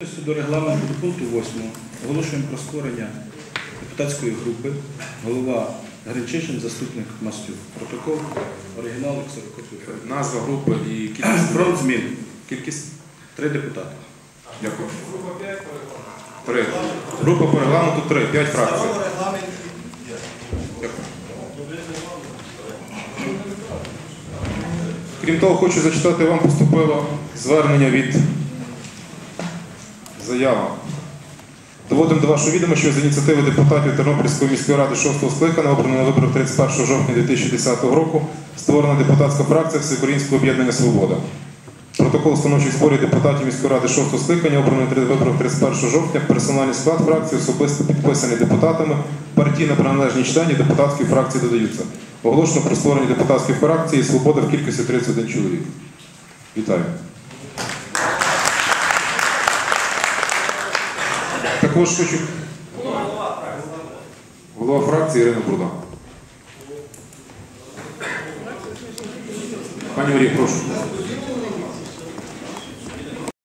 До регламенту до пункту 8 оголошуємо про створення депутатської групи, голова Гринчишин, заступник Мастюк. Протокол, оригінал, ксерокопія. Назва групи і кількість. Фронт змін. Кількість? Три депутати. Дякую. Три. Група по регламенту три. П'ять фракцій. Дякую. Крім того, хочу зачитати вам поступило звернення від заява. Доводимо до вашого відома, що з ініціативи депутатів Тернопільської міської ради 6 скликання, обрано на виборах 31 жовтня 2010 року, створена депутатська фракція Всеукраїнського об'єднання Свобода. Протокол становчих зборів депутатів міської ради 6 скликання, обраний на виборах 31 жовтня, персональний склад фракції особисто підписаний депутатами, партійно приналежні члені депутатської фракції додаються. Оголошено про створення депутатської фракції «Свобода» в кількості 31 чоловік. Вітаю. Також хочу. Голова фракції Ірина Бурда. Пані Марія, прошу.